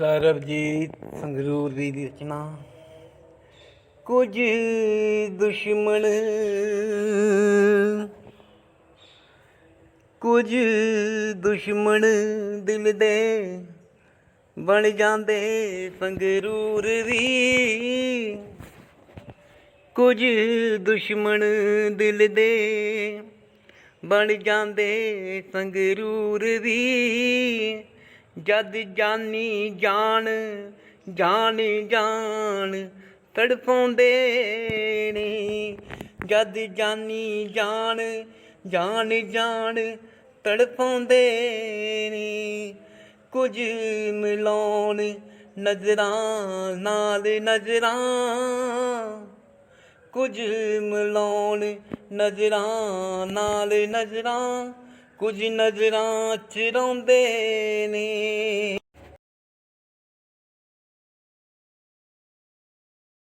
ਸਰਬਜੀਤ ਸੰਗਰੂਰ ਦੀ ਰਚਨਾ। ਕੁਝ ਦੁਸ਼ਮਣ ਕੁਝ ਦੁਸ਼ਮਣ ਦਿਲ ਦੇ ਬਣ ਜਾਂਦੇ ਸੰਗਰੂਰ ਵੀ। ਕੁਝ ਦੁਸ਼ਮਣ ਦਿਲ ਦੇ ਬਣ ਜਾਂਦੇ ਸੰਗਰੂਰ ਦੀ ਜਦ ਜਾਨੀ ਜਾਣ ਜਾਣ ਜਾਨ ਤੜਫਾਉਂਦੇ ਨੇ ਜਦ ਜਾਨੀ ਜਾਣ ਜਾਣ ਜਾਣ ਤੜਫਾਉਂਦੇ ਨੇ ਕੁਝ ਮਿਲਾਉਣ ਨਜ਼ਰਾਂ, ਨਾਲ ਨਜ਼ਰਾਂ। ਕੁਝ ਮਿਲਾਉਣ ਨਜ਼ਰਾਂ, ਨਾਲ ਨਜ਼ਰਾਂ। ਕੁਝ ਨਜ਼ਰਾਂ ਚਰਾਉਂਦੇ ਨੇ।